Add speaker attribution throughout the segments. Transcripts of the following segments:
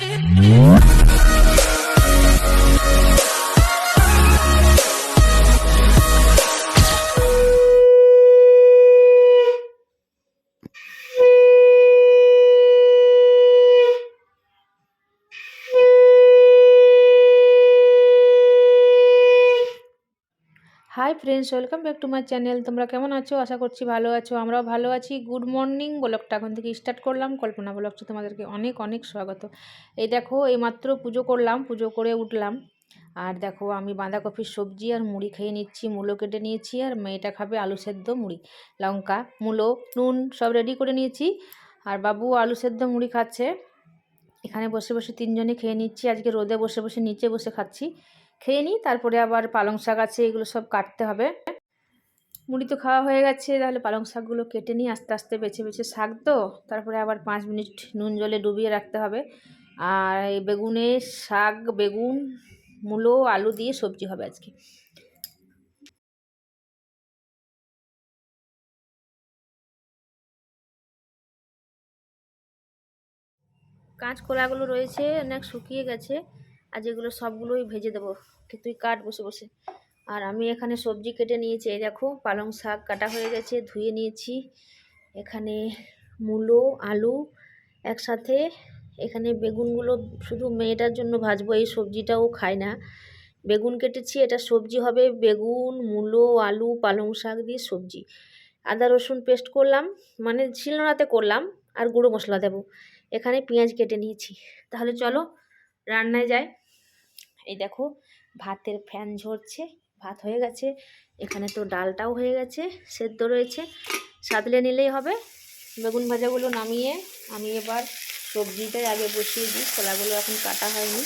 Speaker 1: What? Friends, welcome back to my channel. তোমরা কেমন আছো? আশা করছি ভালো আছো, আমরাও ভালো আছি। গুড মর্নিং ব্লগটা এখন থেকে স্টার্ট করলাম। কল্পনা ব্লগটা তোমাদেরকে অনেক অনেক স্বাগত। এই দেখো এইমাত্র পুজো করলাম, পুজো করে উঠলাম। আর দেখো, আমি বাঁধাকপির সবজি আর মুড়ি খেয়ে নিচ্ছি, মূলো কেটে নিয়েছি, আর মেয়েটা খাবে আলু সেদ্ধ মুড়ি, লঙ্কা, মূলো, নুন, সব রেডি করে নিয়েছি। আর বাবু আলু সেদ্ধ মুড়ি খাচ্ছে। এখানে বসে বসে তিনজনে খেয়ে নিচ্ছি। আজকে রোদে বসে বসে, নিচে বসে খাচ্ছি। খেয়ে নিই, তারপরে আবার পালং শাক আছে, এগুলো সব কাটতে হবে। মুড়ি তো খাওয়া হয়ে গেছে, তাহলে পালং শাকগুলো কেটে নিই, আস্তে আস্তে বেছে বেছে শাক তো, তারপরে আবার পাঁচ মিনিট নুন জলে ডুবিয়ে রাখতে হবে। আর এই বেগুনের শাক, বেগুন, মূলো, আলু দিয়ে সবজি হবে আজকে। কাঁচকলাগুলো রয়েছে, অনেক শুকিয়ে গেছে। আর যেগুলো সবগুলোই ভেজে দেবো। তুই কাট বসে বসে। আর আমি এখানে সবজি কেটে নিয়েছি, এই দেখো, পালং শাক কাটা হয়ে গেছে, ধুয়ে নিয়েছি। এখানে মূলো, আলু একসাথে। এখানে বেগুনগুলো শুধু মেয়েটার জন্য ভাজবো, এই সবজিটাও খায় না। বেগুন কেটেছি, এটা সবজি হবে বেগুন, মূলো, আলু, পালং শাক দিয়ে সবজি। আদা রসুন পেস্ট করলাম মানে শিলনোড়াতে করলাম, আর গুঁড়ো মশলা দেবো। এখানে পেঁয়াজ কেটে নিয়েছি। তাহলে চলো, রান্নায় যাই। এই দেখো, ভাতের ফ্যান ঝরছে, ভাত হয়ে গেছে। এখানে তো ডালটাও হয়ে গেছে, সেদ্ধ রয়েছে। সাদলে নিলেই হবে। বেগুন ভাজাগুলো নামিয়ে আমি এবার সবজিটাই আগে বসিয়ে দিই ছোলাগুলো এখন কাটা হয়নি।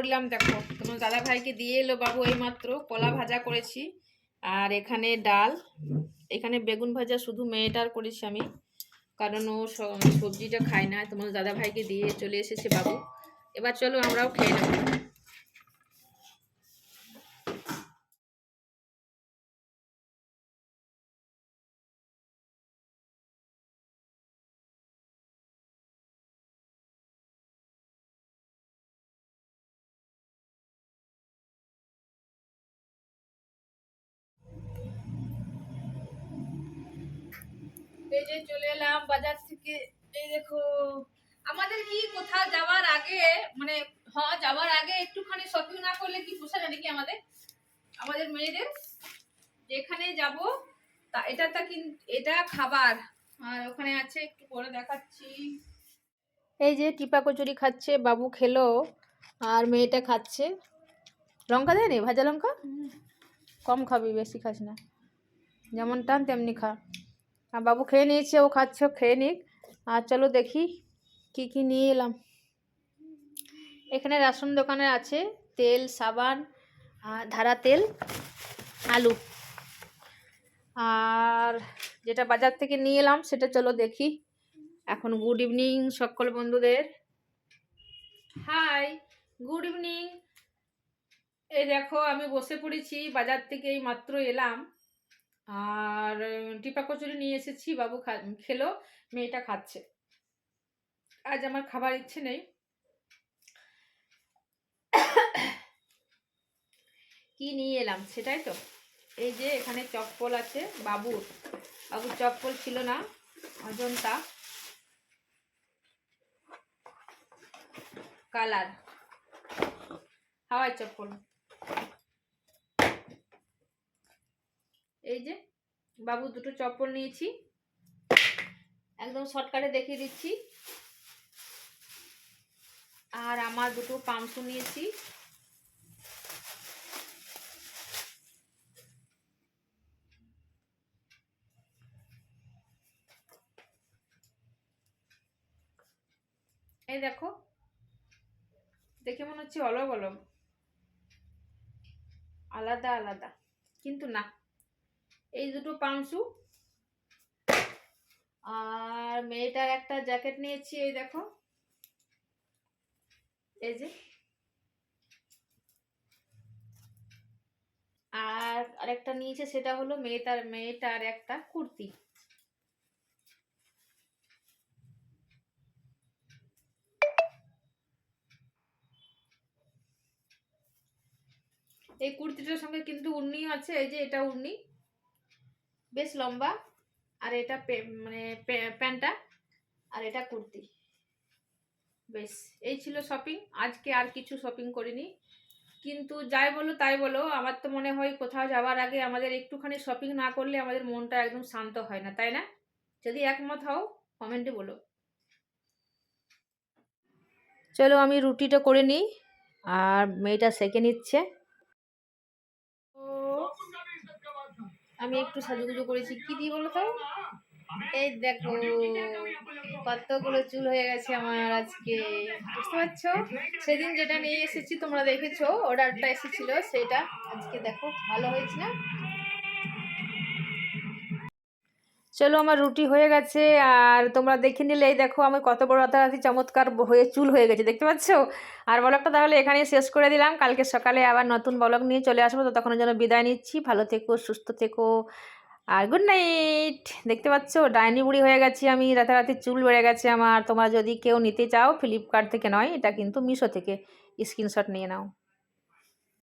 Speaker 1: করলাম, দেখো। তোমার দাদা ভাইকে দিয়ে এলো বাবু এই মাত্র কলা ভাজা করেছি। আর এখানে ডাল। এখানে বেগুন ভাজা শুধু মেয়েটার করেছি আমি, কারণ ও সবজিটা খায় না। তোমার দাদা ভাইকে দিয়ে চলে এসেছে বাবু। এবার চলো আমরাও খেয়ে নেব। এই যে চলে এলাম বাজার থেকে। এই দেখো আমাদের কি কোথাও যাওয়ার আগে মানে হ্যাঁ যাওয়ার আগে একটুখানি শপিং না করলে কি পোষা জানে কি আমাদের? আমাদের মেয়েদের যেখানে যাব তা এটাটা কিন্তু এটা খাবার। আর ওখানে আছে একটু পরে দেখাচ্ছি। এই যে টিপা কচুরি খাচ্ছে বাবু খেলো আর মেয়েটা খাচ্ছে। লঙ্কা দেয়নি ভাজা লঙ্কা? কম খাবি বেশি খাস না। যেমন টান তেমনি খা। আর বাবু খেয়ে নিয়েছে, ও খাচ্ছে খেয়ে নিক। আর চলো দেখি কি কি নিয়ে এলাম। এখানে রাশন দোকানে আছে তেল, সাবান ধারা তেল, আলু। আর যেটা বাজার থেকে নিয়ে এলাম সেটা চলো দেখি। এখন গুড ইভিনিং সকল বন্ধুদের। Hi, good evening. এই দেখো, আমি বসে পড়েছি, বাজার থেকে এই মাত্র এলাম।
Speaker 2: আর টিপা কচুরি নিয়ে এসেছি, বাবু খেলো, মেয়েটা খাচ্ছে। আজ আমার খাবার ইচ্ছে নেই। কি নিয়ে এলাম সেটাই তো। এই যে এখানে চপ্পল আছে, বাবুর। বাবুর চপ্পল ছিল না, অজন্তা। কালার। হাওয়াই চপ্পল। এই যে, বাবু দুটো চপ্পল নিয়েছি। একদম শর্টকাটে দেখিয়ে দিচ্ছি। আর আমার দুটো পামসু নিয়েছি। এই দেখো, দেখে মনে হচ্ছে অলগ অলগ আলাদা আলাদা, কিন্তু না। এই দুটো পামসু আর মেয়েটার একটা জ্যাকেট নিয়েছি, এই দেখো। এই যে। আর আরেকটা নিয়েছে, সেটা হলো মেয়েটার মেয়েটার একটা কুর্তি। এই কুর্তিটার সঙ্গে কিন্তু উর্নিও আছে, এই যে এটা উর্নি বেশ লম্বা, আর এটা মানে প্যান্টটা, আর এটা কুর্তি। বেশ, এই ছিল শপিং আজকে আর কিছু শপিং করিনি। কিন্তু যাই বলো তাই বলো, আমার তো মনে হয় কোথাও যাওয়ার আগে আমাদের একটুখানি শপিং না করলে আমাদের মনটা একদম শান্ত হয় না, তাই না? যদি একমত হও কমেন্টে বলো। চলো আমি রুটিটা করে নিই, আর মেয়েটা সেকে নিচ্ছে ও আমি একটু সাজুগুজু করেছি। কি দিয়ে বলো তো? এই দেখো, কতগুলো চুল হয়ে গেছে আমার আজকে। বুঝতে পারছ? সেদিন যেটা নিয়ে এসেছি তোমরা দেখেছ অর্ডারটা এসেছিল, সেটা আজকে দেখো, ভালো হয়েছে না? চলো আমার রুটি হয়ে গেছে, আর তোমরা দেখে নিলে, এই দেখো আমি কত বড় রাতারাতি চমৎকার হয়ে চুল হয়ে গেছে, দেখতে পাচ্ছ? আর ব্লগটা তাহলে এখানেই শেষ করে দিলাম, কালকে সকালে আবার নতুন ব্লগ নিয়ে চলে আসব তো তখন যেন বিদায় নিচ্ছি, ভালো থেকো, সুস্থ থেকো, আর গুড নাইট দেখতে পাচ্ছ, ডাইনি বুড়ি হয়ে গেছি আমি, রাতারাতি চুল বেড়ে গেছে আমার, তোমরা যদি কেউ নিতে চাও ফ্লিপকার্ট থেকে নয়, এটা কিন্তু মিশো থেকে স্ক্রিনশট নিয়ে নাও।